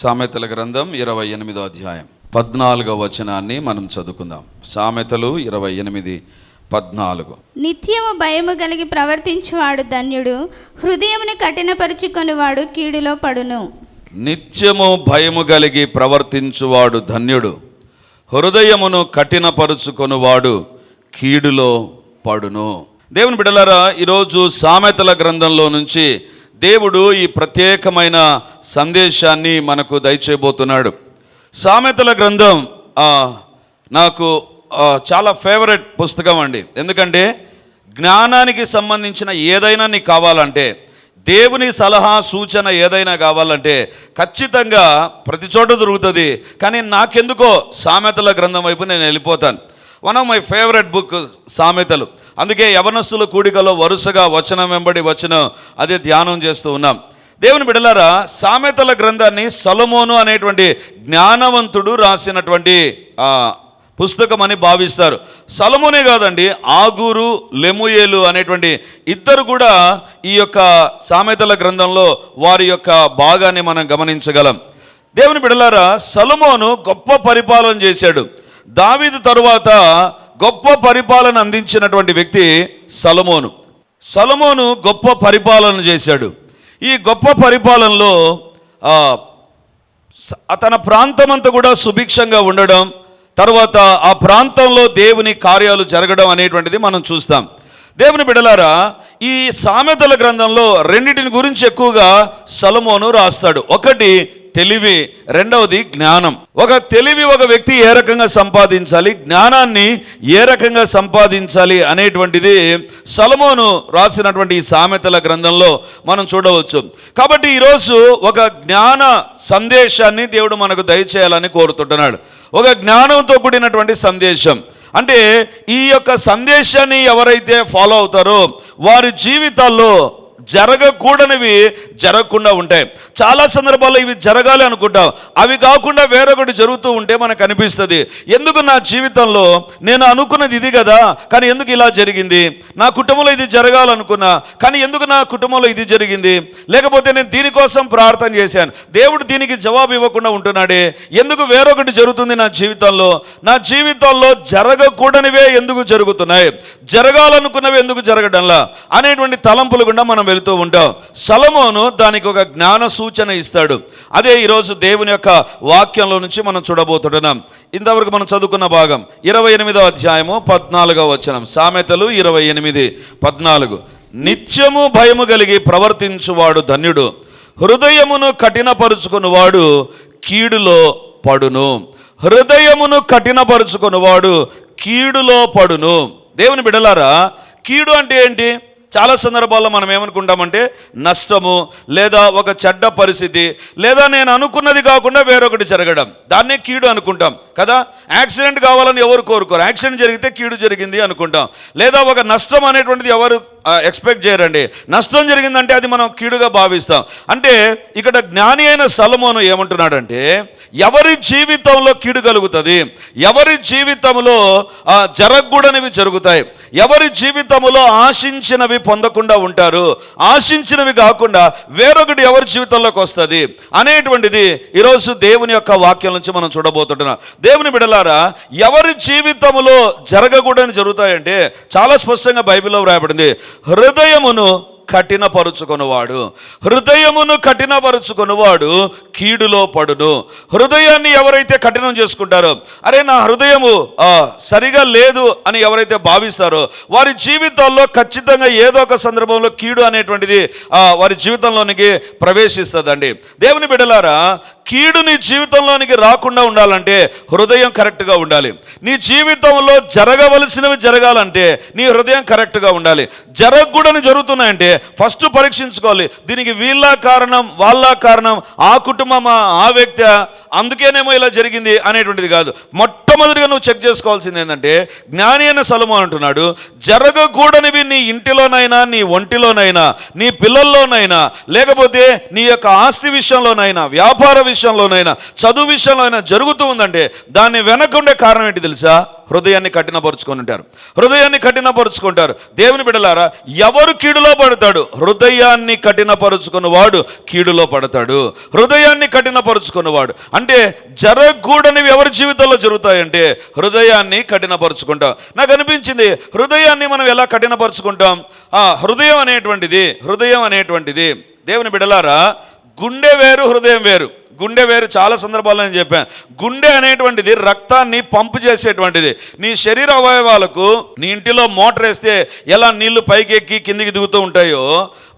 సామెతల గ్రంథం ఇరవై ఎనిమిదో అధ్యాయం. పద్నాలుగో వచనాన్ని మనం చదువుకుందాం. సామెతలు ఇరవై ఎనిమిది పద్నాలుగు. నిత్యము భయము కలిగి ప్రవర్తించువాడు ధన్యుడు హృదయముని కఠినపరుచుకొనివాడు కీడులో పడును. నిత్యము భయము కలిగి ప్రవర్తించువాడు ధన్యుడు హృదయమును కఠినపరుచుకొనువాడు కీడులో పడును. దేవుని బిడలారా ఈరోజు సామెతల గ్రంథంలో నుంచి దేవుడు ఈ ప్రత్యేకమైన సందేశాన్ని మనకు దయచేయబోతున్నాడు. సామెతల గ్రంథం నాకు చాలా ఫేవరెట్ పుస్తకం అండి. ఎందుకంటే జ్ఞానానికి సంబంధించిన ఏదైనా నీకు కావాలంటే దేవుని సలహా సూచన ఏదైనా కావాలంటే ఖచ్చితంగా ప్రతి చోట దొరుకుతుంది. కానీ నాకెందుకో సామెతల గ్రంథం వైపు నేను వెళ్ళిపోతాను. One of my favourite book సామెతలు. అందుకే యవనస్తుల కూడికలో వరుసగా వచనం వెంబడి వచనం అదే ధ్యానం చేస్తూ ఉన్నాం. దేవుని బిడలారా సామెతల గ్రంథాన్ని సొలమోను అనేటువంటి జ్ఞానవంతుడు రాసినటువంటి పుస్తకం అని భావిస్తారు. సలమునే కాదండి ఆగూరు లెముయేలు అనేటువంటి ఇద్దరు కూడా ఈ యొక్క సామెతల గ్రంథంలో వారి యొక్క భాగాన్ని మనం గమనించగలం. దేవుని బిడలారా సలమోను గొప్ప పరిపాలన చేశాడు. దావీదు తరువాత గొప్ప పరిపాలన అందించినటువంటి వ్యక్తి సలమోను. సలమోను గొప్ప పరిపాలన చేశాడు. ఈ గొప్ప పరిపాలనలో తన ప్రాంతమంతా కూడా సుభిక్షంగా ఉండడం తర్వాత ఆ ప్రాంతంలో దేవుని కార్యాలు జరగడం అనేటువంటిది మనం చూస్తాం. దేవుని బిడలారా ఈ సామెతల గ్రంథంలో రెండింటిని గురించి ఎక్కువగా సలమోను రాస్తాడు. ఒకటి తెలివి రెండవది జ్ఞానం. ఒక తెలివి ఒక వ్యక్తి ఏ రకంగా సంపాదించాలి జ్ఞానాన్ని ఏ రకంగా సంపాదించాలి అనేటువంటిది సలమోను రాసినటువంటి ఈ సామెతల గ్రంథంలో మనం చూడవచ్చు. కాబట్టి ఈరోజు ఒక జ్ఞాన సందేశాన్ని దేవుడు మనకు దయచేయాలని కోరుతుంటున్నాడు. ఒక జ్ఞానంతో కూడినటువంటి సందేశం. అంటే ఈ యొక్క సందేశాన్ని ఎవరైతే ఫాలో అవుతారో వారి జీవితాల్లో జరగకూడనివి జరగకుండా ఉంటాయి. చాలా సందర్భాల్లో ఇవి జరగాలి అనుకుంటాం. అవి కాకుండా వేరొకటి జరుగుతూ ఉంటే మనకు అనిపిస్తుంది. ఎందుకు నా జీవితంలో నేను అనుకున్నది ఇది కదా? కానీ ఎందుకు ఇలా జరిగింది? నా కుటుంబంలో ఇది జరగాలనుకున్నా కానీ ఎందుకు నా కుటుంబంలో ఇది జరిగింది? లేకపోతే నేను దీనికోసం ప్రార్థన చేశాను. దేవుడు దీనికి జవాబు ఇవ్వకుండా ఉంటున్నాడే. ఎందుకు వేరొకటి జరుగుతుంది నా జీవితంలో? నా జీవితంలో జరగకూడనివే ఎందుకు జరుగుతున్నాయి? జరగాలనుకున్నవి ఎందుకు జరగడంలా? అనేటువంటి తలంపులు గుండా మనం వెళుతూ ఉంటాం సలమోను దానికి ఒక జ్ఞాన సూచన ఇస్తాడు. అదే ఈరోజు దేవుని యొక్క వాక్యంలో నుంచి మనం చూడబోతుంటున్నాం ఇంతవరకు మనం చదువుకున్న భాగం ఇరవై ఎనిమిదో అధ్యాయము పద్నాలుగో వచనం. సామెతలు ఇరవై ఎనిమిది పద్నాలుగు. నిత్యము భయము కలిగి ప్రవర్తించువాడు ధన్యుడు. హృదయమును కఠినపరుచుకునివాడు కీడులో పడును. హృదయమును కఠినపరుచుకునివాడు కీడులో పడును. దేవుని బిడలారా కీడు అంటే ఏంటి? చాలా సందర్భాల్లో మనం ఏమనుకుంటామంటే నష్టము లేదా ఒక చెడ్డ పరిస్థితి లేదా నేను అనుకున్నది కాకుండా వేరొకటి జరగడం. దాన్నే కీడు అనుకుంటాం. కదా? యాక్సిడెంట్ కావాలని ఎవరు కోరుకోరు. యాక్సిడెంట్ జరిగితే కీడు జరిగింది అనుకుంటాం. లేదా ఒక నష్టం అనేటువంటిది ఎవరు ఎక్స్పెక్ట్ చేయరండి. నష్టం జరిగిందంటే అది మనం కీడుగా భావిస్తాం. అంటే ఇక్కడ జ్ఞాని అయిన సలమోను ఏమంటున్నాడంటే ఎవరి జీవితంలో కీడు కలుగుతుంది? ఎవరి జీవితంలో జరగకూడనివి జరుగుతాయి. ఎవరి జీవితంలో ఆశించినవి పొందకుండా ఉంటారు? ఆశించినవి కాకుండా వేరొకటి ఎవరి జీవితంలోకి వస్తుంది? అనేటువంటిది ఈరోజు దేవుని యొక్క వాక్యం నుంచి మనం చూడబోతుంటున్నాం. దేవుని బిడలారా ఎవరి జీవితంలో జరగకూడని జరుగుతాయంటే చాలా స్పష్టంగా బైబిల్లో వ్రాయబడింది. హృదయమును కఠినపరుచుకొనువాడు. హృదయమును కఠినపరుచుకొనువాడు కీడులో పడును. హృదయాన్ని ఎవరైతే కఠినం చేసుకుంటారో అరే నా హృదయము ఆ, సరిగా లేదు అని ఎవరైతే భావిస్తారో వారి జీవితాల్లో ఖచ్చితంగా ఏదో ఒక సందర్భంలో కీడు అనేటువంటిది ఆ, వారి జీవితంలోనికి ప్రవేశిస్తుందండి. దేవుని బిడలారా కీడు నీ జీవితంలోనికి రాకుండా ఉండాలంటే హృదయం కరెక్ట్గా ఉండాలి. నీ జీవితంలో జరగవలసినవి జరగాలంటే నీ హృదయం కరెక్ట్గా ఉండాలి. జరగకూడని జరుగుతున్నాయంటే ఫస్ట్ పరీక్షించుకోవాలి. దీనికి వీళ్ళ కారణం వాళ్ళ కారణం ఆ కుటుంబమా ఆ వ్యక్తి అందుకేనేమో ఇలా జరిగింది అనేటువంటిది కాదు. మొట్టమొదటిగా నువ్వు చెక్ చేసుకోవాల్సింది ఏంటంటే జ్ఞాని అయిన సలము అంటున్నాడు జరగకూడనివి నీ ఇంటిలోనైనా నీ ఒంటిలోనైనా నీ పిల్లల్లోనైనా లేకపోతే నీ యొక్క ఆస్తి విషయంలోనైనా వ్యాపార విషయం విషయంలోనైనా చదువు విషయంలోనైనా జరుగుతూ ఉందంటే దాన్ని వెనకుండే కారణం ఏంటి తెలుసా? హృదయాన్ని కఠినపరుచుకొని ఉంటారు. హృదయాన్ని కఠినపరుచుకుంటారు. దేవుని బిడలారా ఎవరు కీడులో పడతాడు? హృదయాన్ని కఠినపరుచుకున్నవాడు కీడులో పడతాడు. హృదయాన్ని కఠినపరుచుకున్నవాడు. అంటే జరగకూడనివి ఎవరి జీవితంలో జరుగుతాయంటే హృదయాన్ని కఠినపరుచుకుంటాం. నాకు అనిపించింది హృదయాన్ని మనం ఎలా కఠినపరుచుకుంటాం? ఆ హృదయం అనేటువంటిది హృదయం అనేటువంటిది. దేవుని బిడలారా గుండె వేరు హృదయం వేరు. గుండె వేరు చాలా సందర్భాల్లో నేను చెప్పాను. గుండె అనేటువంటిది రక్తాన్ని పంపు చేసేటువంటిది. నీ శరీర అవయవాలకు నీ ఇంటిలో మోటార్ వేస్తే ఎలా నీళ్ళు పైకి ఎక్కి కిందికి దిగుతూ ఉంటాయో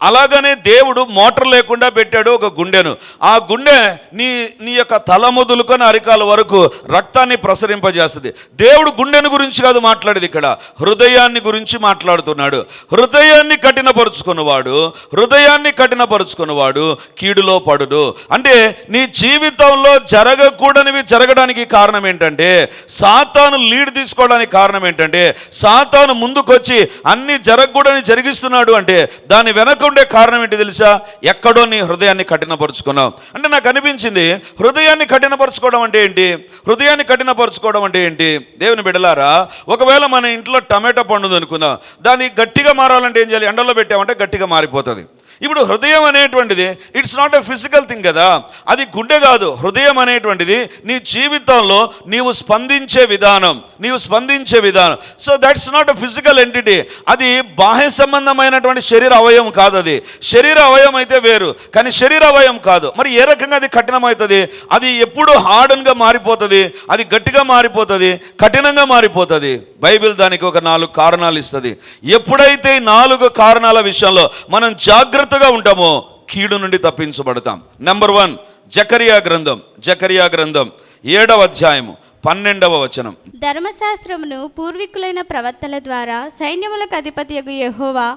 అలాగనే దేవుడు మోటార్ లేకుండా పెట్టాడు ఒక గుండెను. ఆ గుండె నీ నీ యొక్క తల మొదలుకొని అరికాల వరకు రక్తాన్ని ప్రసరింపజేస్తుంది. దేవుడు గుండెను గురించి కాదు మాట్లాడేది ఇక్కడ. హృదయాన్ని గురించి మాట్లాడుతున్నాడు. హృదయాన్ని కఠినపరుచుకున్నవాడు హృదయాన్ని కఠినపరుచుకున్నవాడు కీడులో పడుడు అంటే నీ జీవితంలో జరగకూడనివి జరగడానికి కారణం ఏంటంటే సాతాను లీడ్ తీసుకోవడానికి కారణం ఏంటంటే సాతాను ముందుకొచ్చి అన్ని జరగకూడని జరిగిస్తున్నాడు అంటే దాని వెనక ఉండే కారణం ఏంటి తెలుసా? ఎక్కడో నీ హృదయాన్ని కఠినపరుచుకున్నావు. అంటే నాకు అనిపించింది హృదయాన్ని కఠినపరుచుకోవడం అంటే ఏంటి? హృదయాన్ని కఠినపరుచుకోవడం అంటే ఏంటి? దేవుని బిడలారా ఒకవేళ మన ఇంట్లో టమాటా పండుంది అనుకుందాం దాన్ని గట్టిగా మారాలంటే ఏం చేయాలి? ఎండలో పెట్టామంటే గట్టిగా మారిపోతుంది. ఇప్పుడు హృదయం అనేటువంటిది it's not a physical thing కదా. అది గుండె కాదు. హృదయం అనేటువంటిది నీ జీవితంలో నీవు స్పందించే విధానం నీవు స్పందించే విధానం. So that's not a physical entity అది బాహ్య సంబంధమైనటువంటి శరీర అవయవం కాదు అది. శరీర అవయవం అయితే వేరు కానీ శరీర అవయవం కాదు. మరి ఏ రకంగా అది కఠినమవుతుంది? అది ఎప్పుడు హార్డన్గా మారిపోతుంది? అది గట్టిగా మారిపోతుంది? కఠినంగా మారిపోతుంది? బైబిల్ దానికి ఒక నాలుగు కారణాలు ఇస్తుంది. ఎప్పుడైతే నాలుగు కారణాల విషయంలో మనం జాగ్రత్త జాగ్రత్తగా ఉంటామో కీడు నుండి తప్పించబడతాం. నెంబర్ వన్ జకరియా గ్రంథం జకరియా గ్రంథం ఏడవ అధ్యాయము పన్నెండవ వచనం. ధర్మశాస్త్రమును పూర్వీకులైన ప్రవక్తల ద్వారా సైన్యములకు అధిపతియగు యెహోవా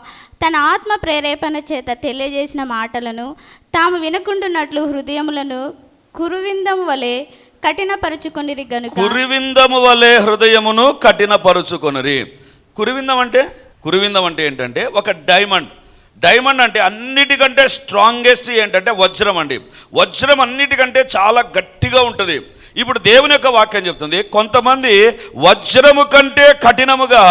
తన ఆత్మ ప్రేరేపణ చేత తెలియజేసిన మాటలను తాము వినకుండునట్లు హృదయములను కురువిందము వలె కఠినపరుచుకొనిరి గనుక. కురివిందము వలె హృదయమును కఠినపరుచుకొనరి. కురివిందం అంటే? కురివిందం అంటే ఏంటంటే ఒక డైమండ్. డైమండ్ అంటే అన్నిటికంటే స్ట్రాంగెస్ట్ ఏంటంటే వజ్రం అండి. వజ్రం అన్నిటికంటే చాలా గట్టిగా ఉంటుంది. ఇప్పుడు దేవుని యొక్క వాక్యం చెప్తుంది కొంతమంది వజ్రము కంటే కఠినముగా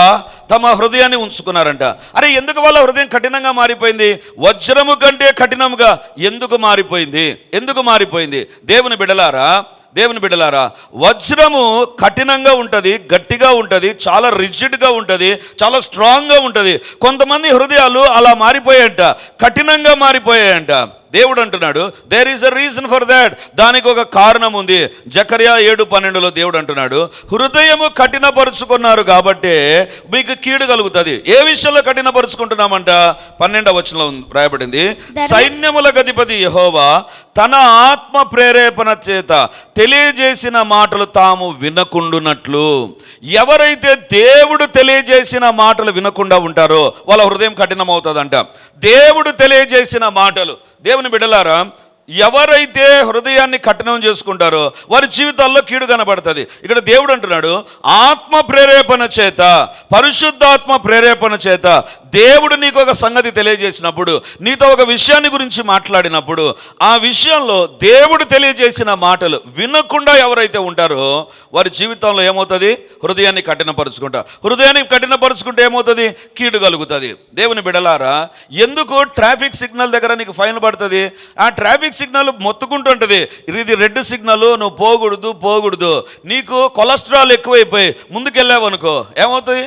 తమ హృదయాన్ని ఉంచుకున్నారంట. అరే ఎందుకు వాళ్ళ హృదయం కఠినంగా మారిపోయింది? వజ్రము కంటే కఠినముగా ఎందుకు మారిపోయింది? ఎందుకు మారిపోయింది? దేవుని బిడలారా దేవుని బిడ్డలారా వజ్రము కఠినంగా ఉంటుంది గట్టిగా ఉంటుంది చాలా రిజిడ్గా ఉంటుంది చాలా స్ట్రాంగ్గా ఉంటుంది. కొంతమంది హృదయాలు అలా మారిపోయాయంట కఠినంగా మారిపోయాయంట. దేవుడు అంటున్నాడు there is a reason for that దానికి ఒక కారణం ఉంది. జకర్యా ఏడు పన్నెండులో దేవుడు అంటున్నాడు హృదయము కఠినపరుచుకున్నారు కాబట్టి మీకు కీడు కలుగుతుంది. ఏ విషయంలో కఠినపరుచుకుంటున్నామంట? పన్నెండవ వచనంలో రాయబడింది సైన్యముల అధిపతి యహోవా తన ఆత్మ ప్రేరేపణ చేత తెలియజేసిన మాటలు తాము వినకుండునట్లు. ఎవరైతే దేవుడు తెలియజేసిన మాటలు వినకుండా ఉంటారో వాళ్ళ హృదయం కఠినమవుతుందంట. దేవుడు తెలియజేసిన మాటలు దేవుని బిడ్డలారా ఎవరైతే హృదయాన్ని కఠినం చేసుకుంటారో వారి జీవితాల్లో కీడు కనబడుతుంది. ఇక్కడ దేవుడు అంటున్నాడు ఆత్మ ప్రేరేపణ చేత పరిశుద్ధాత్మ ప్రేరేపణ చేత దేవుడు నీకు ఒక సంగతి తెలియజేసినప్పుడు నీతో ఒక విషయాన్ని గురించి మాట్లాడినప్పుడు ఆ విషయంలో దేవుడు తెలియజేసిన మాటలు వినకుండా ఎవరైతే ఉంటారో వారి జీవితంలో ఏమవుతుంది? హృదయాన్ని కఠినపరుచుకుంటారు హృదయాన్ని కఠినపరుచుకుంటే ఏమవుతుంది? కీడు కలుగుతుంది. దేవుని బిడలారా ఎందుకు ట్రాఫిక్ సిగ్నల్ దగ్గర నీకు ఫైన్ పడుతుంది? ఆ ట్రాఫిక్ సిగ్నల్ మొత్తుకుంటుంటుంది ఇది రెడ్ సిగ్నల్ నువ్వు పోకూడదు పోకూడదు. నీకు కొలెస్ట్రాల్ ఎక్కువైపోయి ముందుకెళ్ళావు అనుకో ఏమవుతుంది?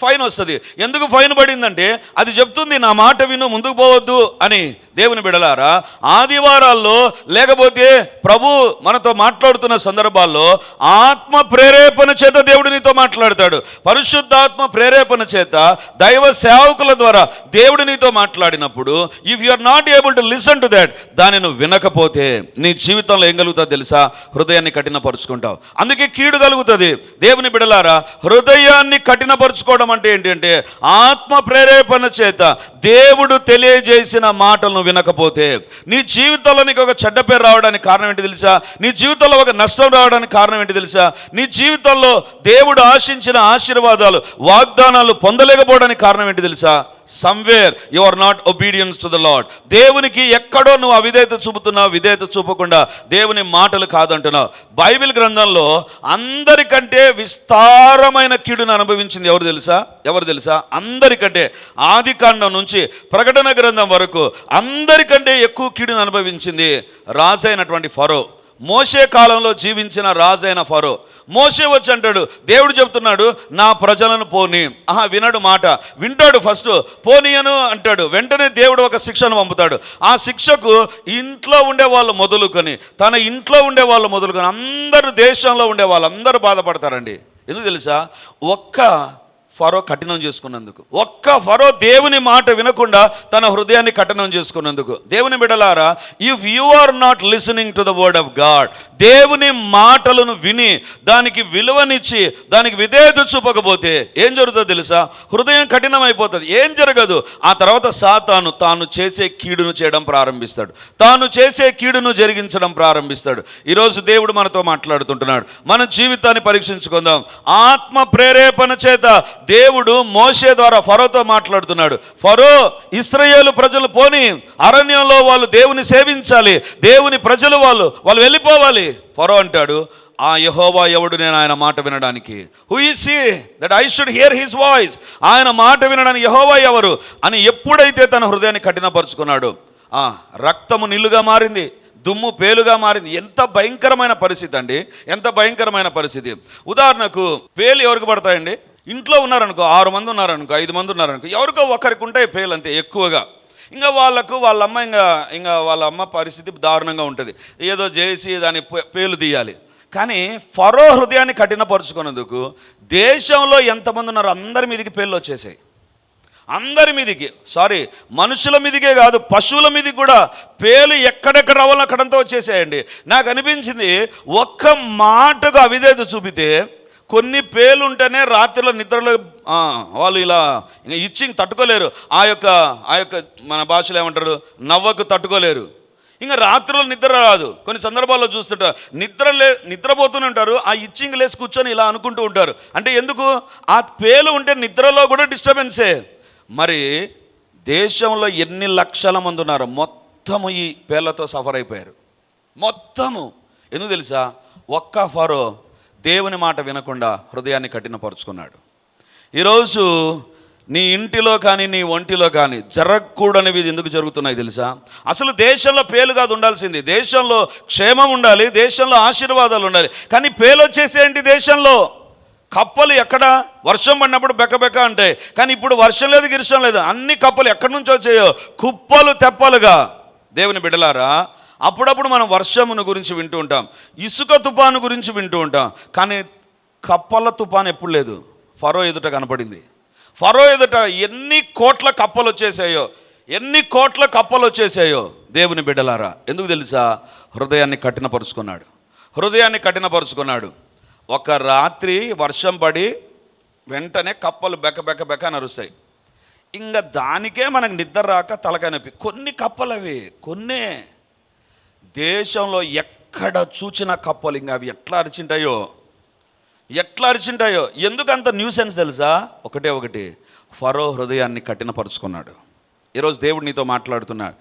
ఫైన్ వస్తుంది. ఎందుకు ఫైన్ పడిందంటే అది చెప్తుంది నా మాట విను ముందుకు పోవద్దు అని దేవుని బిడలారా ఆదివారాల్లో లేకపోతే ప్రభు మనతో మాట్లాడుతున్న సందర్భాల్లో ఆత్మ ప్రేరేపణ చేత దేవుడు నీతో మాట్లాడతాడు. పరిశుద్ధాత్మ ప్రేరేపణ చేత దైవ సేవకుల ద్వారా దేవుడు నీతో మాట్లాడినప్పుడు if you are not able to listen to that దాన్ని నువ్వు వినకపోతే నీ జీవితంలో ఏం కలుగుతుందో తెలుసా? హృదయాన్ని కఠినపరుచుకుంటావు. అందుకే కీడు కలుగుతుంది. దేవుని బిడలారా హృదయాన్ని కఠినపరుచుకోవడం అంటే ఏంటంటే ఆత్మ ప్రేరేపణ చేత దేవుడు తెలియజేసిన మాటలను వినకపోతే నీ జీవితంలో నీకు ఒక చెడ్డ పేరు రావడానికి కారణం ఏంటి తెలుసా? నీ జీవితంలో ఒక నష్టం రావడానికి కారణం ఏంటి తెలుసా? నీ జీవితంలో దేవుడు ఆశించిన ఆశీర్వాదాలు వాగ్దానాలు పొందలేకపోవడానికి కారణం ఏంటి తెలుసా? Somewhere you are not obedience to the Lord దేవునికి ఎక్కడో నువ్వు అవిధేత చూపుతున్నావు విధేయత చూపకుండా దేవుని మాటలు కాదంటున్నావు. బైబిల్ గ్రంథంలో అందరికంటే విస్తారమైన కీడును అనుభవించింది ఎవరు తెలుసా? ఎవరు తెలుసా? అందరికంటే ఆది కాండం నుంచి ప్రకటన గ్రంథం వరకు అందరికంటే ఎక్కువ కీడును అనుభవించింది రాజైనటువంటి ఫరో. మోషే కాలంలో జీవించిన రాజైన ఫరో. మోషే వచ్చి అంటాడు దేవుడు చెప్తున్నాడు నా ప్రజలను పోని. ఆహా వినడు మాట. వింటాడు ఫస్ట్ పోనీయను అంటాడు. వెంటనే దేవుడు ఒక శిక్షను పంపుతాడు. ఆ శిక్షకు ఇంట్లో ఉండే వాళ్ళు మొదలుకొని తన ఇంట్లో ఉండే వాళ్ళు మొదలుకొని అందరు దేశంలో ఉండే వాళ్ళందరూ బాధపడతారండి. ఎందుకు తెలుసా? ఒక్క ఫరో కఠినం చేసుకున్నందుకు. ఒక్క ఫరో దేవుని మాట వినకుండా తన హృదయాన్ని కఠినం చేసుకున్నందుకు. దేవుని బిడలారా if you are not listening to the word of God దేవుని మాటలను విని దానికి విలువనిచ్చి దానికి విధేయత చూపకపోతే ఏం జరుగుతుందో తెలుసా? హృదయం కఠినమైపోతుంది. ఏం జరగదు? ఆ తర్వాత సాతాను తాను చేసే కీడును చేయడం ప్రారంభిస్తాడు. తాను చేసే కీడును జరిగించడం ప్రారంభిస్తాడు. ఈరోజు దేవుడు మనతో మాట్లాడుతుంటున్నాడు. మన జీవితాన్ని పరీక్షించుకుందాం. ఆత్మ ప్రేరేపణ చేత దేవుడు మోషే ద్వారా ఫరోతో మాట్లాడుతున్నాడు. ఫరో ఇస్రయేలు ప్రజలు పోని అరణ్యంలో వాళ్ళు దేవుని సేవించాలి దేవుని ప్రజలు వాళ్ళు వాళ్ళు వెళ్ళిపోవాలి. ఫరో అంటాడు ఆ యహోవా ఎవడు నేను ఆయన మాట వినడానికి? Who is he that I should hear his voice ఆయన మాట వినడానికి యహోవా ఎవరు? అని ఎప్పుడైతే తన హృదయాన్ని కఠినపరుచుకున్నాడు. ఆ రక్తము నిల్లుగా మారింది దుమ్ము పేలుగా మారింది. ఎంత భయంకరమైన పరిస్థితి అండి ఎంత భయంకరమైన పరిస్థితి. ఉదాహరణకు పేలు ఎవరికి పడతాయండి? ఇంట్లో ఉన్నారనుకో ఆరు మంది ఉన్నారనుకో ఐదు మంది ఉన్నారనుకో ఎవరికో ఒకరికి ఉంటాయి పేలు అంతే ఎక్కువగా. ఇంకా వాళ్ళకు వాళ్ళ అమ్మ ఇంకా ఇంకా వాళ్ళ అమ్మ పరిస్థితి దారుణంగా ఉంటుంది. ఏదో చేసి దాని పే- పేలు తీయాలి. కానీ ఫరో హృదయాన్ని కఠినపరుచుకున్నందుకు దేశంలో ఎంతమంది ఉన్నారో అందరి మీదకి పేర్లు వచ్చేసాయి. అందరి మీదికి సారీ మనుషుల మీదికే కాదు పశువుల మీదకి కూడా పేలు ఎక్కడెక్కడ రావాలో అక్కడంతా వచ్చేసాయండి. నాకు అనిపించింది ఒక్క మాటకు అవిధేత చూపితే కొన్ని పేలు ఉంటేనే రాత్రిలో నిద్రలో వాళ్ళు ఇలా ఇంకా ఇచ్చింగ్ తట్టుకోలేరు. ఆ యొక్క ఆ యొక్క మన భాషలో ఏమంటారు? నవ్వకు తట్టుకోలేరు. ఇంకా రాత్రిలో నిద్ర రాదు. కొన్ని సందర్భాల్లో చూస్తుంటారు నిద్ర లే నిద్రపోతూనే ఉంటారు. ఆ ఇచ్చింగ్ లేసి కూర్చొని ఇలా అనుకుంటూ ఉంటారు. అంటే ఎందుకు? ఆ పేలు ఉంటే నిద్రలో కూడా డిస్టర్బెన్సే. మరి దేశంలో ఎన్ని లక్షల మంది ఉన్నారు మొత్తము ఈ పేర్లతో సఫర్ అయిపోయారు. మొత్తము. ఎందుకు తెలుసా? ఒక్క ఫరో దేవుని మాట వినకుండా హృదయాన్ని కఠినపరుచుకున్నాడు. ఈరోజు నీ ఇంటిలో కానీ నీ ఒంటిలో కానీ జరగకూడనివి ఎందుకు జరుగుతున్నాయి తెలుసా? అసలు దేశంలో పేలు కాదు ఉండాల్సింది. దేశంలో క్షేమం ఉండాలి దేశంలో ఆశీర్వాదాలు ఉండాలి. కానీ పేలు వచ్చేసేంటి దేశంలో. కప్పలు ఎక్కడ? వర్షం పడినప్పుడు బెక్క బెక్క అంటాయి. కానీ ఇప్పుడు వర్షం లేదు గిరిషం లేదు. అన్ని కప్పలు ఎక్కడి నుంచి వచ్చాయో. కుప్పలు తెప్పలుగా. దేవుని బిడలారా అప్పుడప్పుడు మనం వర్షమును గురించి వింటూ ఉంటాం ఇసుక తుపాను గురించి వింటూ ఉంటాం కానీ కప్పల తుపాను ఎప్పుడు లేదు. ఫరో ఎదుట కనపడింది. ఫరో ఎదుట ఎన్ని కోట్ల కప్పలు వచ్చేసాయో ఎన్ని కోట్ల కప్పలు వచ్చేసాయో దేవుని బిడ్డలారా ఎందుకు తెలుసా? హృదయాన్ని కఠినపరుచుకున్నాడు. హృదయాన్ని కఠినపరుచుకున్నాడు. ఒక రాత్రి వర్షం పడి వెంటనే కప్పలు బెక్క బెక్క బెక్క నరుస్తాయి ఇంకా దానికే మనకు నిద్ర రాక తలకాయ నొప్పి. కొన్ని కప్పలు అవి కొన్నే. దేశంలో ఎక్కడ చూచిన కప్పలు ఇంకా అవి ఎట్లా అరిచింటాయో? ఎట్లా అరిచింటాయో? ఎందుకు అంత న్యూసెన్స్ తెలుసా? ఒకటే ఒకటి. ఫరో హృదయాన్ని కఠినపరుచుకున్నాడు. ఈరోజు దేవుడు నీతో మాట్లాడుతున్నాడు.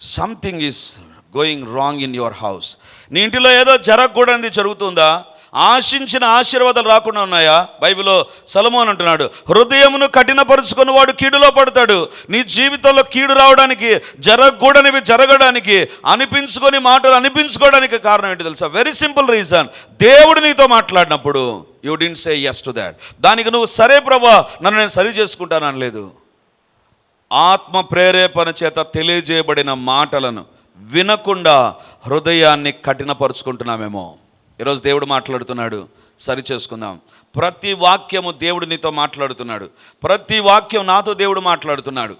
Something is going wrong in your house నీ ఇంటిలో ఏదో జరగకూడనిది జరుగుతుందా? ఆశించిన ఆశీర్వాదాలు రాకుండా ఉన్నాయా? బైబిల్లో సలమోన్ అంటున్నాడు హృదయమును కఠినపరుచుకుని వాడు కీడులో పడతాడు. నీ జీవితంలో కీడు రావడానికి జరగకూడనివి జరగడానికి అనిపించుకొని మాటలు అనిపించుకోవడానికి కారణం ఏంటి తెలుసా? వెరీ సింపుల్ రీజన్ దేవుడు నీతో మాట్లాడినప్పుడు you didn't say yes to that దానికి నువ్వు సరే ప్రభా నన్ను నేను సరి చేసుకుంటానని లేదు. ఆత్మ ప్రేరేపణ చేత తెలియజేయబడిన మాటలను వినకుండా హృదయాన్ని కఠినపరుచుకుంటున్నామేమో. ఈరోజు దేవుడు మాట్లాడుతున్నాడు. సరి చేసుకుందాం. ప్రతి వాక్యము దేవుడు నీతో మాట్లాడుతున్నాడు. ప్రతి వాక్యం నాతో దేవుడు మాట్లాడుతున్నాడు.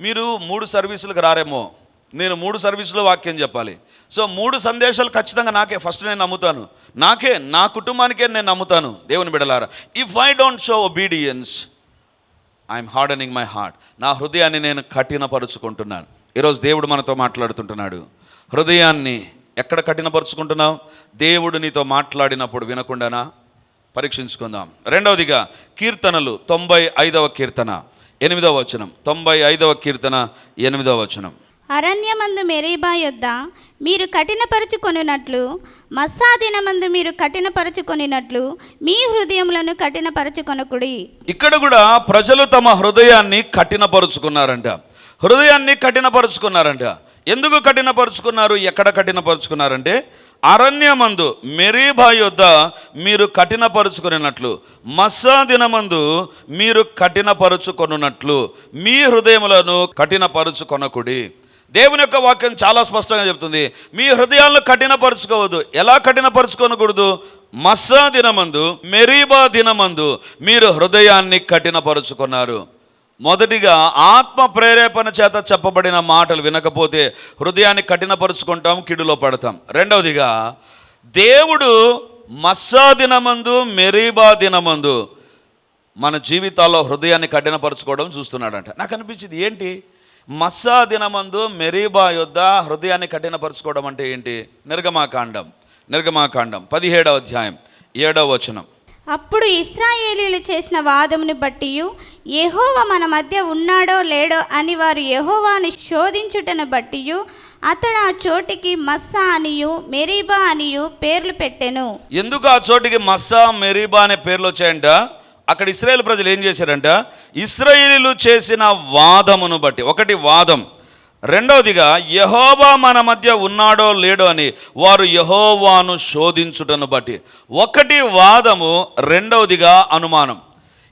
మీరు మూడు సర్వీసులకు రారేమో. నేను మూడు సర్వీసులో వాక్యం చెప్పాలి. సో మూడు సందేశాలు ఖచ్చితంగా నాకే. ఫస్ట్ నేను నమ్ముతాను. నాకే నా కుటుంబానికే నేను నమ్ముతాను. దేవుని బిడలారా if I don't show obedience I'm hardening my heart నా హృదయాన్ని నేను కఠినపరుచుకుంటున్నాను. ఈరోజు దేవుడు మనతో మాట్లాడుతుంటున్నాడు. హృదయాన్ని ఎక్కడ కఠినపరుచుకుంటున్నావు? దేవుడు నీతో మాట్లాడినప్పుడు వినకుండానా? పరీక్షించుకుందాం. రెండవదిగా కీర్తనలు తొంభై ఐదవ కీర్తన. ఎనిమిదవ వచనం. తొంభై ఐదవ కీర్తన ఎనిమిదవ వచనం. అరణ్యమందు మెరీబా యొద్ద మీరు కఠినపరుచుకొనున్నట్లు మస్సా దినమందు మీరు కఠినపరుచుకొనినట్లు మీ హృదయములను కఠినపరుచుకొనకుడి. ఇక్కడ కూడా ప్రజలు తమ హృదయాన్ని కఠినపరుచుకున్నారంట. హృదయాన్ని కఠినపరుచుకున్నారంట. ఎందుకు కఠినపరుచుకున్నారు? ఎక్కడ కఠినపరుచుకున్నారంటే అరణ్యమందు మెరీబా యొద్ద మీరు కఠినపరుచుకున్నట్లు మస్సా దినమందు మీరు కఠినపరుచుకొనున్నట్లు మీ హృదయములను కఠినపరుచుకొనకుడి. దేవుని యొక్క వాక్యం చాలా స్పష్టంగా చెప్తుంది. మీ హృదయాలను కఠినపరుచుకోవద్దు. ఎలా కఠినపరుచుకొనకూడదు? మస్సా దినమందు మెరీబా దినమందు మీరు హృదయాన్ని కఠినపరుచుకున్నారు. మొదటిగా ఆత్మ ప్రేరేపణ చేత చెప్పబడిన మాటలు వినకపోతే హృదయాన్ని కఠినపరుచుకుంటాం కిడులో పడతాం. రెండవదిగా దేవుడు మస్సా దినమందు మెరీబా దినమందు మన జీవితాల్లో హృదయాన్ని కఠినపరచుకోవడం చూస్తున్నాడంట. నాకు అనిపించింది ఏంటి? మస్సా దినమందు మెరీబా యొద్ద హృదయాన్ని కఠినపరచుకోవడం అంటే ఏంటి? నిర్గమాకాండం నిర్గమాకాండం. పదిహేడవ అధ్యాయం ఏడవ వచనం. అప్పుడు ఇస్రాయేలీలు చేసిన వాదమును బట్టి యెహోవా మన మధ్య ఉన్నాడో లేడో అని వారు యహోవాని శోధించుటను బట్టి అతడు ఆ చోటికి మస్సా అనియు మెరీబా అనియు పేర్లు పెట్టెను. ఎందుకు ఆ చోటికి మస్సా మెరీబా అనే పేర్లు వచ్చాయంట? అక్కడ ఇస్రాయేల్ ప్రజలు ఏం చేశారంట? ఇస్రాయేలీలు చేసిన వాదమును బట్టి ఒకటి వాదం. రెండవదిగా యహోవా మన మధ్య ఉన్నాడో లేడో అని వారు యహోవాను శోధించుటను బట్టి. ఒకటి వాదము రెండవదిగా అనుమానం.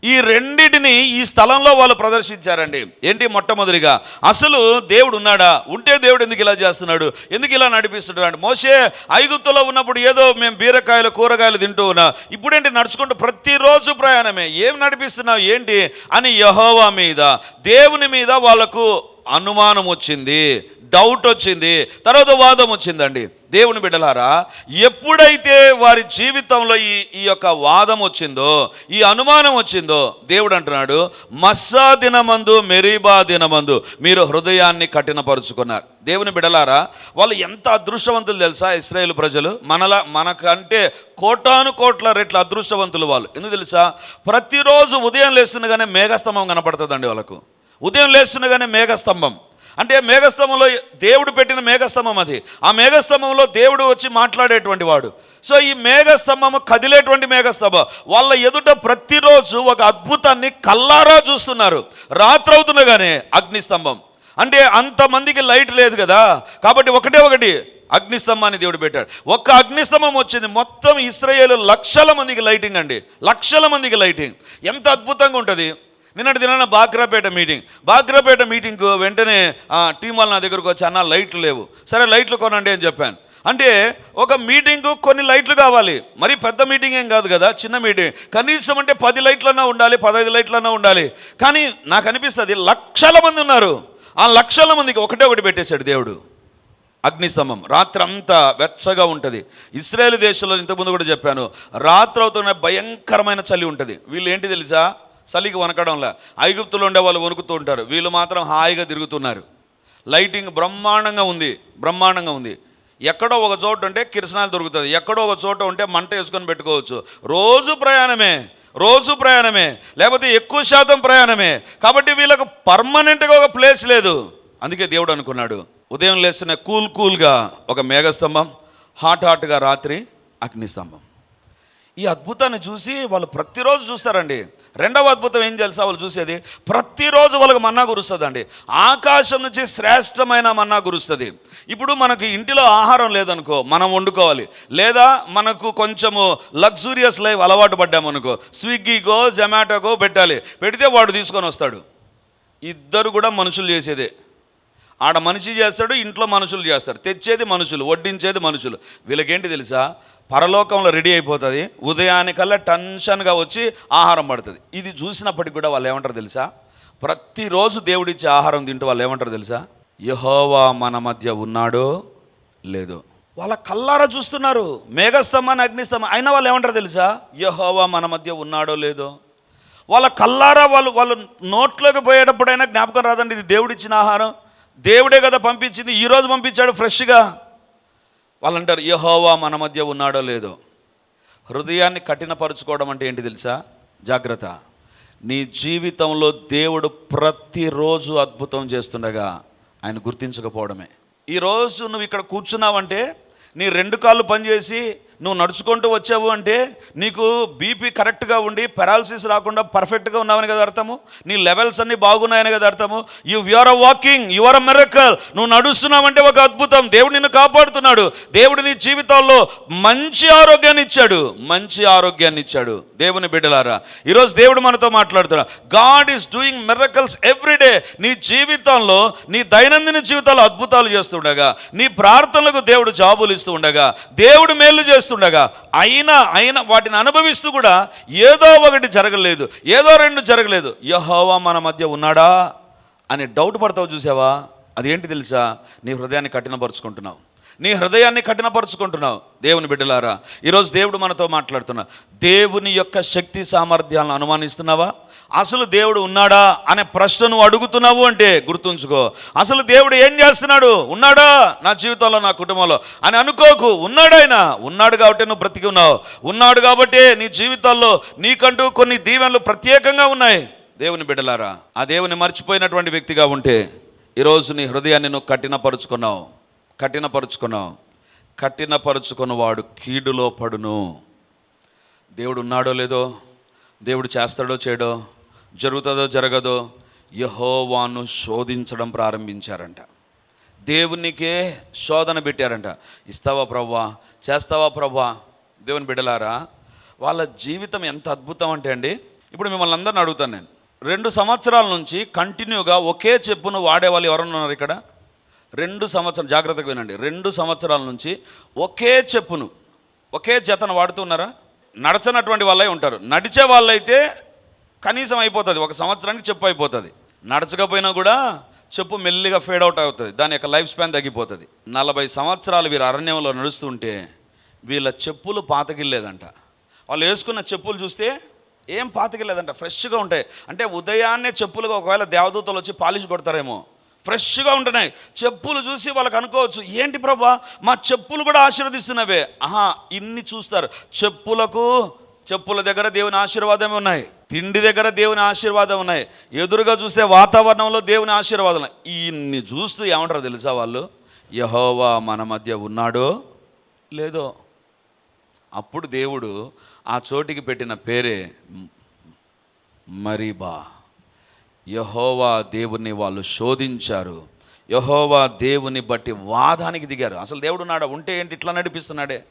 ఈ రెండిటిని ఈ స్థలంలో వాళ్ళు ప్రదర్శించారండి. ఏంటి మొట్టమొదటిగా? అసలు దేవుడు ఉన్నాడా? ఉంటే దేవుడు ఎందుకు ఇలా చేస్తున్నాడు? ఎందుకు ఇలా నడిపిస్తున్నాడు మోసే ఐగుప్తులో ఉన్నప్పుడు ఏదో మేము బీరకాయలు కూరగాయలు తింటూ ఉన్నా ఇప్పుడేంటి నడుచుకుంటూ ప్రతిరోజు ప్రయాణమే? ఏం నడిపిస్తున్నావు? ఏంటి? అని యహోవా మీద దేవుని మీద వాళ్ళకు అనుమానం వచ్చింది డౌట్ వచ్చింది తర్వాత వాదం వచ్చిందండి. దేవుని బిడ్డలారా ఎప్పుడైతే వారి జీవితంలో ఈ ఈ యొక్క వాదం వచ్చిందో ఈ అనుమానం వచ్చిందో దేవుడు అంటున్నాడు మస్సా దినమందు మెరీబా దినమందు మీరు హృదయాన్ని కఠినపరుచుకున్నారు. దేవుని బిడలారా వాళ్ళు ఎంత అదృష్టవంతులు తెలుసా ఇస్రాయేల్ ప్రజలు? మనలా మనకంటే కోటాను కోట్ల రెట్ల అదృష్టవంతులు వాళ్ళు. ఎందుకు తెలుసా? ప్రతిరోజు ఉదయం లేస్తుండగానే మేఘస్తంభం కనపడుతుందండి వాళ్ళకు. ఉదయం లేస్తుండగానే మేఘస్తంభం. అంటే మేఘస్తంభంలో దేవుడు పెట్టిన మేఘస్తంభం అది. ఆ మేఘస్తంభంలో దేవుడు వచ్చి మాట్లాడేటువంటి వాడు. సో ఈ మేఘస్తంభము కదిలేటువంటి మేఘస్తంభం. వాళ్ళ ఎదుట ప్రతిరోజు ఒక అద్భుతాన్ని కల్లారా చూస్తున్నారు. రాత్రవుతుండగానే అగ్నిస్తంభం. అంటే అంతమందికి లైట్ లేదు కదా. కాబట్టి ఒకటే ఒకటి అగ్నిస్తంభాన్ని దేవుడు పెట్టాడు. ఒక్క అగ్నిస్తంభం వచ్చింది. మొత్తం ఇస్రాయేల్ లక్షల మందికి లైటింగ్ అండి. లక్షల మందికి లైటింగ్. ఎంత అద్భుతంగా ఉంటుంది. నిన్నటి దినాన బాగ్రాపేట మీటింగ్. బాగ్రాపేట మీటింగ్కు వెంటనే టీం వాళ్ళు నా దగ్గరకు వచ్చి అన్న లైట్లు లేవు. సరే లైట్లు కొనండి అని చెప్పాను. అంటే ఒక మీటింగ్కు కొన్ని లైట్లు కావాలి. మరి పెద్ద మీటింగ్ ఏం కాదు కదా చిన్న మీటింగ్. కనీసం అంటే పది లైట్లన్నా ఉండాలి పదహైదు లైట్లన్నా ఉండాలి. కానీ నాకు అనిపిస్తుంది లక్షల మంది ఉన్నారు. ఆ లక్షల మందికి ఒకటే ఒకటి పెట్టేశాడు దేవుడు. అగ్నిస్తంభం. రాత్రి అంతా వెచ్చగా ఉంటుంది. ఇస్రాయేల్ దేశంలో ఇంతకుముందు కూడా చెప్పాను రాత్రి అవుతున్న భయంకరమైన చలి ఉంటుంది. వీళ్ళు ఏంటి తెలుసా? చలికి వనకడంలా ఐగుప్తులు ఉండే వాళ్ళు వణుకుతూ ఉంటారు. వీళ్ళు మాత్రం హాయిగా తిరుగుతున్నారు. లైటింగ్ బ్రహ్మాండంగా ఉంది. బ్రహ్మాండంగా ఉంది. ఎక్కడో ఒక చోట ఉంటే కిరసనాలు దొరుకుతుంది ఎక్కడో ఒక చోట ఉంటే మంట వేసుకొని పెట్టుకోవచ్చు. రోజు ప్రయాణమే. రోజు ప్రయాణమే. లేకపోతే ఎక్కువ శాతం ప్రయాణమే. కాబట్టి వీళ్ళకు పర్మనెంట్గా ఒక ప్లేస్ లేదు. అందుకే దేవుడు అనుకున్నాడు. ఉదయం లేస్తున్న కూల్ కూల్గా ఒక మేఘస్తంభం హాట్ హాట్గా రాత్రి అగ్నిస్తంభం. ఈ అద్భుతాన్ని చూసి వాళ్ళు ప్రతిరోజు చూస్తారండి. రెండవ అద్భుతం ఏం తెలుసా? వాళ్ళు చూసేది ప్రతిరోజు వాళ్ళకి మన్నా కురుస్తుందండి. ఆకాశం నుంచి శ్రేష్టమైన మన్నా కురుస్తుంది. ఇప్పుడు మనకు ఇంటిలో ఆహారం లేదనుకో మనం వండుకోవాలి. లేదా మనకు కొంచెము లగ్జూరియస్ లైఫ్ అలవాటు పడ్డామనుకో స్విగ్గీకో జొమాటోకో పెట్టాలి. పెడితే వాడు తీసుకొని వస్తాడు. ఇద్దరు కూడా మనుషులు చేసేదే. ఆడ మనిషి చేస్తాడు ఇంట్లో మనుషులు చేస్తారు. తెచ్చేది మనుషులు వడ్డించేది మనుషులు. వీళ్ళకేంటి తెలుసా? పరలోకంలో రెడీ అయిపోతుంది. ఉదయానికల్లా టెన్షన్గా వచ్చి ఆహారం పడుతుంది. ఇది చూసినప్పటికి కూడా వాళ్ళు ఏమంటారు తెలుసా? ప్రతిరోజు దేవుడిచ్చే ఆహారం తింటూ వాళ్ళు ఏమంటారు తెలుసా? యహోవా మన మధ్య ఉన్నాడో లేదో. వాళ్ళ కల్లారా చూస్తున్నారు. మేఘస్తంభాన్ని అగ్నిస్తంభం. అయినా వాళ్ళు ఏమంటారు తెలుసా? యహోవా మన మధ్య ఉన్నాడో లేదో. వాళ్ళ కల్లారా వాళ్ళు వాళ్ళు నోట్లోకి పోయేటప్పుడైనా జ్ఞాపకం రాదండి ఇది దేవుడిచ్చిన ఆహారం. దేవుడే కదా పంపించింది. ఈరోజు పంపించాడు ఫ్రెష్గా. వాళ్ళు అంటారు యహోవా మన మధ్య ఉన్నాడో లేదో. హృదయాన్ని కఠినపరుచుకోవడం అంటే ఏంటి తెలుసా? జాగ్రత్త. నీ జీవితంలో దేవుడు ప్రతిరోజు అద్భుతం చేస్తుండగా ఆయన గుర్తించకపోవడమే. ఈరోజు నువ్వు ఇక్కడ కూర్చున్నావంటే నీ రెండు కాళ్ళు పనిచేసి నువ్వు నడుచుకుంటూ వచ్చావు అంటే నీకు బీపీ కరెక్ట్గా ఉండి పెరాలసిస్ రాకుండా పర్ఫెక్ట్గా ఉన్నావని కదా అర్థము? నీ లెవెల్స్ అన్నీ బాగున్నాయని కదా అర్థము? You are a walking your a miracle. నువ్వు నడుస్తున్నావంటే ఒక అద్భుతం. దేవుడు నిన్ను కాపాడుతున్నాడు. దేవుడు నీ జీవితాల్లో మంచి ఆరోగ్యాన్ని ఇచ్చాడు. మంచి ఆరోగ్యాన్ని ఇచ్చాడు. దేవుని బిడ్డలారా ఈరోజు దేవుడు మనతో మాట్లాడుతున్నాడు. God is doing miracles everyday నీ జీవితంలో నీ దైనందిన జీవితాల్లో అద్భుతాలు చేస్తుండగా నీ ప్రార్థనలకు దేవుడు జాబులు ఇస్తూ ఉండగా దేవుడు మేలు చేస్తుండగా అయినా అయినా వాటిని అనుభవిస్తూ కూడా ఏదో ఒకటి జరగలేదు ఏదో రెండు జరగలేదు. యహోవా మన మధ్య ఉన్నాడా అని డౌట్ పడతావు చూసావా? అదేంటి తెలుసా? నీ హృదయాన్ని కఠినపరుచుకుంటున్నావు. నీ హృదయాన్ని కఠినపరుచుకుంటున్నావు దేవుని బిడ్డలారా. ఈరోజు దేవుడు మనతో మాట్లాడుతున్నా. దేవుని యొక్క శక్తి సామర్థ్యాలను అనుమానిస్తున్నావా? అసలు దేవుడు ఉన్నాడా అనే ప్రశ్న నువ్వు అడుగుతున్నావు అంటే గుర్తుంచుకో. అసలు దేవుడు ఏం చేస్తున్నాడు? ఉన్నాడా నా జీవితంలో నా కుటుంబంలో? అని అనుకోకు. ఉన్నాడాయన ఉన్నాడు కాబట్టి నువ్వు బ్రతికి ఉన్నావు. ఉన్నాడు కాబట్టి నీ జీవితాల్లో నీకంటూ కొన్ని దీవెనలు ప్రత్యేకంగా ఉన్నాయి. దేవుని బిడ్డలారా ఆ దేవుని మర్చిపోయినటువంటి వ్యక్తిగా ఉంటే ఈరోజు నీ హృదయాన్ని నువ్వు కఠినపరుచుకున్నావు. కఠినపరుచుకున్నావు. కఠినపరుచుకున్నవాడు కీడులో పడును. దేవుడు ఉన్నాడో లేదో? దేవుడు చేస్తాడో చేయడో? జరుగుతుందో జరగదో యహోవాను శోధించడం ప్రారంభించారంట. దేవునికే శోధన పెట్టారంట. ఇస్తావా ప్రవ్వా? చేస్తావా ప్రవ్వా? దేవుని బిడ్డలారా వాళ్ళ జీవితం ఎంత అద్భుతం అంటే అండి ఇప్పుడు మిమ్మల్ని అందరిని అడుగుతాను నేను. రెండు సంవత్సరాల నుంచి కంటిన్యూగా ఒకే చెప్పును వాడేవాళ్ళు ఎవరన్నా ఉన్నారు ఇక్కడ? రెండు సంవత్సరం జాగ్రత్తగా వినండి. రెండు సంవత్సరాల నుంచి ఒకే చెప్పును ఒకే జతను వాడుతున్నారా నడచనటువంటి వాళ్ళే ఉంటారు. నడిచే వాళ్ళైతే కనీసం అయిపోతుంది. ఒక సంవత్సరానికి చెప్పు అయిపోతుంది. నడచకపోయినా కూడా చెప్పు మెల్లిగా ఫేడ్ అవుట్ అవుతుంది. దాని యొక్క లైఫ్ స్పాన్ తగ్గిపోతుంది. నలభై సంవత్సరాలు వీరు అరణ్యంలో నడుస్తుంటే వీళ్ళ చెప్పులు పాతకిల్లేదంట వాళ్ళు వేసుకున్న చెప్పులు చూస్తే ఏం పాతకిల్లేదంట ఫ్రెష్గా ఉంటాయి. అంటే ఉదయాన్నే చెప్పులుగా ఒకవేళ దేవదూతలు వచ్చి పాలిష్ కొడతారేమో. ఫ్రెష్గా ఉంటున్నాయి. చెప్పులు చూసి వాళ్ళకి అనుకోవచ్చు ఏంటి ప్రభా? మా చెప్పులు కూడా ఆశీర్వదిస్తున్నవే. ఆహా ఇన్ని చూస్తారు. చెప్పులకు చెప్పుల దగ్గర దేవుని ఆశీర్వాదమే ఉన్నాయి. తిండి దగ్గర దేవుని ఆశీర్వాదం ఉన్నాయి. ఎదురుగా చూసే వాతావరణంలో దేవుని ఆశీర్వాదం ఉన్నాయి. చూస్తూ ఏమంటారు తెలుసా వాళ్ళు? యహోవా మన మధ్య ఉన్నాడో లేదో? అప్పుడు దేవుడు ఆ చోటికి పెట్టిన పేరే మరీబా. యహోవా దేవుని వాళ్ళు శోధించారు. యహోవా దేవుని బట్టి వాదానికి దిగారు. అసలు దేవుడు ఉన్నాడా ఉంటే ఏంటి? ఇట్లా నడిపిస్తున్నాడే.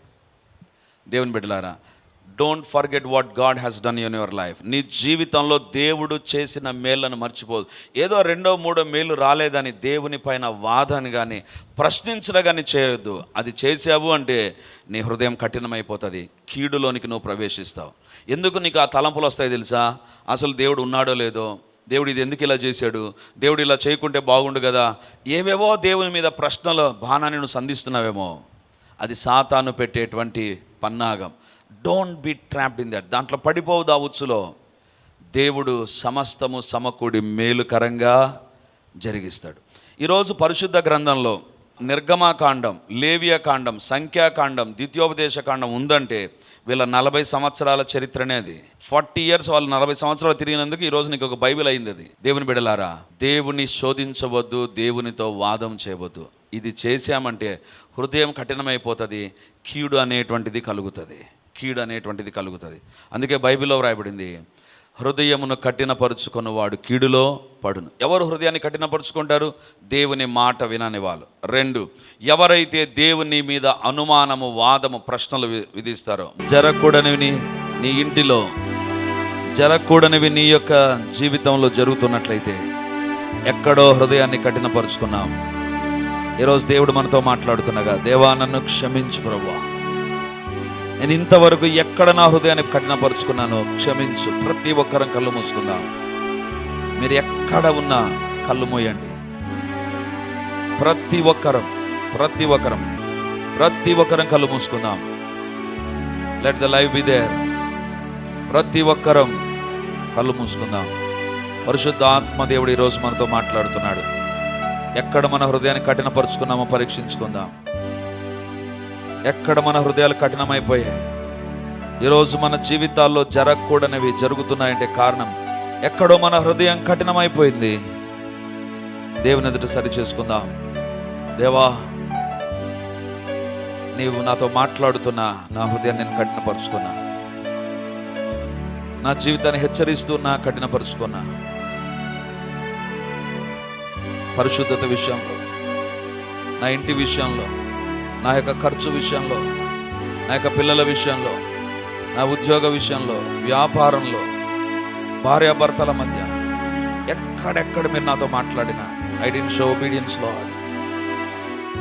దేవుని బిడ్డలారా don't forget what God has done in your life నీ జీవితంలో దేవుడు చేసిన మేళ్ళను మర్చిపోదు. ఏదో రెండో మూడో మేలు రాలేదని దేవుని పైన వాదన కానీ ప్రశ్నించడం కానీ చేయొద్దు. అది చేసావు అంటే నీ హృదయం కఠినమైపోతుంది. కీడులోనికి నువ్వు ప్రవేశిస్తావు. ఎందుకు నీకు ఆ తలంపులు వస్తాయి తెలుసా? అసలు దేవుడు ఉన్నాడో లేదో? దేవుడు ఇది ఎందుకు ఇలా చేశాడు? దేవుడు ఇలా చేయకుంటే బాగుండు కదా? ఏవేవో దేవుని మీద ప్రశ్నలు బాణాన్ని నువ్వు సంధిస్తున్నావేమో? అది సాతాను పెట్టేటువంటి పన్నాగం. Don't be trapped in that దాంట్లో పడిపోవు ఆ ఉచ్చులో దేవుడు సమస్తము సమకూడి మేలుకరంగా జరిగిస్తాడు. ఈరోజు పరిశుద్ధ గ్రంథంలో నిర్గమాకాండం లేవియాకాండం సంఖ్యాకాండం ద్వితీయోపదేశ కాండం ఉందంటే వీళ్ళ నలభై సంవత్సరాల చరిత్రనే అది. ఫార్టీ ఇయర్స్ వాళ్ళు నలభై సంవత్సరాలు తిరిగినందుకు ఈరోజు నీకు ఒక బైబిల్ అయింది అది. దేవుని బిడలారా దేవుని శోధించవద్దు దేవునితో వాదం చేయవద్దు. ఇది చేశామంటే హృదయం కఠినమైపోతుంది కీడు అనేటువంటిది కలుగుతుంది. కీడు అనేటువంటిది కలుగుతుంది. అందుకే బైబిల్లో వ్రాయబడింది హృదయమును కఠినపరుచుకున్న వాడు కీడులో పడును. ఎవరు హృదయాన్ని కఠినపరుచుకుంటారు? దేవుని మాట వినని వాళ్ళు. రెండు ఎవరైతే దేవుని మీద అనుమానము వాదము ప్రశ్నలు వి- విధిస్తారో జరగకూడనివి నీ నీ ఇంటిలో జరగకూడనివి నీ యొక్క జీవితంలో జరుగుతున్నట్లయితే ఎక్కడో హృదయాన్ని కఠినపరుచుకున్నాం. ఈరోజు దేవుడు మనతో మాట్లాడుతుండగా దేవా నన్ను క్షమించు ప్రభా నేను ఇంతవరకు ఎక్కడ నా హృదయాన్ని కఠినపరుచుకున్నాను క్షమించు. ప్రతి ఒక్కరం కళ్ళు మూసుకుందాం. మీరు ఎక్కడ ఉన్నా కళ్ళు మూయండి. ప్రతి ఒక్కరం ప్రతి ఒక్కరం ప్రతి ఒక్కరం కళ్ళు మూసుకుందాం. Let the live be there ప్రతి ఒక్కరం కళ్ళు మూసుకుందాం. పరిశుద్ధ ఆత్మదేవుడు ఈరోజు మనతో మాట్లాడుతున్నాడు. ఎక్కడ మన హృదయాన్ని కఠినపరుచుకున్నామో పరీక్షించుకుందాం. ఎక్కడ మన హృదయాలు కఠినమైపోయాయి? ఈరోజు మన జీవితాల్లో జరగకూడనివి జరుగుతున్నాయంటే కారణం ఎక్కడో మన హృదయం కఠినమైపోయింది. దేవుని ఎదుట సరి చేసుకుందాం దేవా నీవు నాతో మాట్లాడుతున్నా నా హృదయాన్ని నేను కఠినపరుచుకున్నా. నా జీవితాన్ని హెచ్చరిస్తున్నా కఠినపరుచుకున్నా. పరిశుద్ధత విషయంలో నా ఇంటి విషయంలో నా యొక్క ఖర్చు విషయంలో నా యొక్క పిల్లల విషయంలో నా ఉద్యోగ విషయంలో వ్యాపారంలో భార్యాభర్తల మధ్య ఎక్కడెక్కడ మీరు నాతో మాట్లాడినా ఐ డెంట్ షో ఒబీడియన్స్లో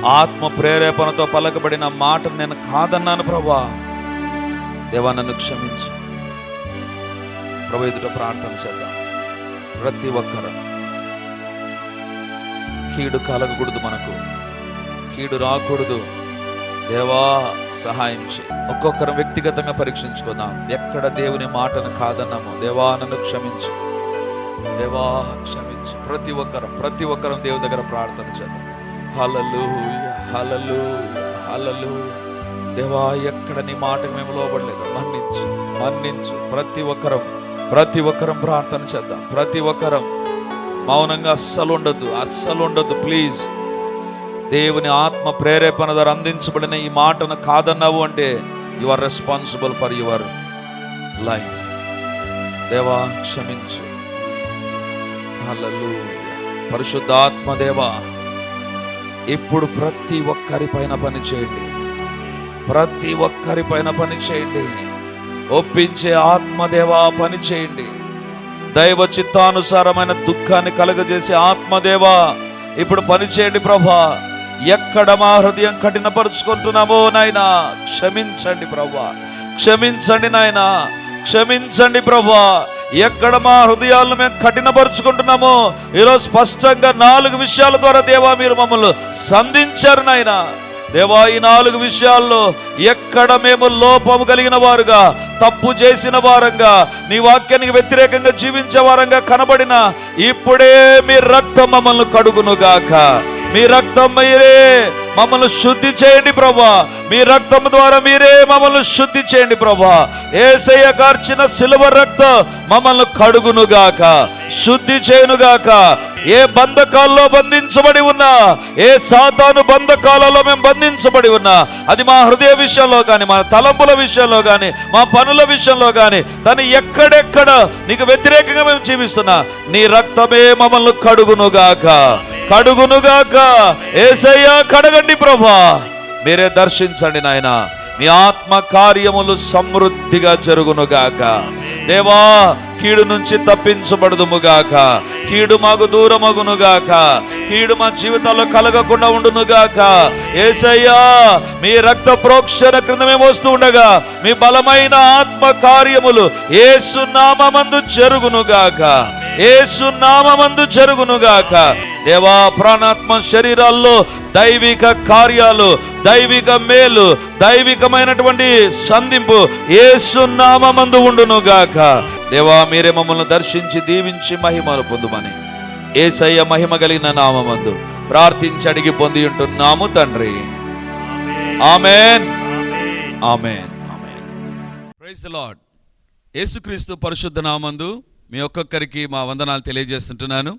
ఆత్మ ప్రేరేపణతో పలకబడిన మాట నేను కాదన్నాను ప్రభా. దేవా నన్ను క్షమించు. ప్రభు ఎదుట ప్రార్థన చేద్దాం. ప్రతి ఒక్కరు. కీడు కలగకూడదు మనకు. కీడు రాకూడదు. దేవా సహాయం చేయి ఒక్కొక్కరు వ్యక్తిగతంగా పరీక్షించుకుందాం. ఎక్కడ దేవుని మాటను కాదన్నాము దేవా నన్ను క్షమించు. దేవా క్షమించు. ప్రతి ఒక్కరం ప్రతి ఒక్కరం దేవుని దగ్గర ప్రార్థన చేద్దాం. హలలు హలలు హలలు దేవా ఎక్కడ నీ మాటకు మేము లోబడలేదు. మన్నించు మన్నించు. ప్రతి ఒక్కరం ప్రతి ఒక్కరం ప్రార్థన చేద్దాం. ప్రతి ఒక్కరం మౌనంగా అస్సలు ఉండొద్దు అస్సలు ఉండొద్దు. ప్లీజ్. దేవుని ఆత్మ ప్రేరేపణ ద్వారా అందించబడిన ఈ మాటను కాదన్నావు అంటే you are responsible for your life దేవా క్షమించు. పరిశుద్ధాత్మ దేవా ఇప్పుడు ప్రతి ఒక్కరి పైన పని చేయండి. ప్రతి ఒక్కరి పైన పని చేయండి. ఒప్పించే ఆత్మదేవా పని చేయండి. దైవ చిత్తానుసారమైన దుఃఖాన్ని కలుగజేసే ఆత్మదేవా ఇప్పుడు పని చేయండి ప్రభా. ఎక్కడ మా హృదయం కఠినపరుచుకుంటున్నామో నాయనా క్షమించండి ప్రభా క్షమించండి నాయనా క్షమించండి ప్రభా ఎక్కడ మా హృదయాలను మేము కఠినపరుచుకుంటున్నామో ఈరోజు స్పష్టంగా నాలుగు విషయాల ద్వారా దేవా మీరు మమ్మల్ని సంధించారు నాయనా. దేవా ఈ నాలుగు విషయాల్లో ఎక్కడ మేము లోపము కలిగిన వారుగా తప్పు చేసిన వారంగా నీ వాక్యానికి వ్యతిరేకంగా జీవించే వారంగా కనబడిన ఇప్పుడే మీ రక్తం మమ్మల్ని కడుగునుగాక. మీ రక్తం మీరే మమ్మల్ని శుద్ధి చేయండి ప్రభా. మీ రక్తం ద్వారా మీరే మమ్మల్ని శుద్ధి చేయండి ప్రభా. ఏసయ్య కార్చిన సిలువ రక్తం మమ్మల్ని కడుగునుగాక శుద్ధి చేయునుగాక. ఏ బంధకాల్లో బంధించబడి ఉన్నా ఏ సాతాను బంధకాలలో మేము బంధించబడి ఉన్నా అది మా హృదయ విషయంలో కానీ మన తలంపుల విషయంలో కానీ మా పనుల విషయంలో కానీ తను ఎక్కడెక్కడ నీకు వ్యతిరేకంగా మేము జీవిస్తున్నా నీ రక్తమే మమ్మల్ని కడుగునుగాక. కడుగునుగాక. ఏసయ్యా కడగండి ప్రభా. మీరే దర్శించండి నాయన. మీ ఆత్మ కార్యములు సమృద్ధిగా జరుగునుగాక. దేవా కీడు నుంచి తప్పించబడదుముగాక. కీడు మాకు దూరమగునుగాక. కీడు మా జీవితాల్లో కలగకుండా ఉండునుగాక. ఏసయ్యా మీ రక్త ప్రోక్షణ క్రింద మేము వస్తూ ఉండగా మీ బలమైన ఆత్మ కార్యములు ఏసునామందు జరుగునుగాక. ఏసునామందు జరుగునుగాక. దేవా ప్రాణాత్మ శరీరాల్లో దైవిక కార్యాలు దైవిక మేలు దైవికమైనటువంటి సంధింపు ఏసునామందు ఉండునుగాక. దేవా మీరే మమ్మల్ని దర్శించి దీవించి మహిమను పొందుమని. ఏసయ్య మహిమ కలిగిన నామందు ప్రార్థించి అడిగి పొంది ఉంటున్నాము తండ్రి. Amen. Amen. Amen. Praise Lord యేసుక్రీస్తు పరిశుద్ధ నామందు మీ ఒక్కొక్కరికి మా వందనాలు తెలియజేస్తుంటున్నాను.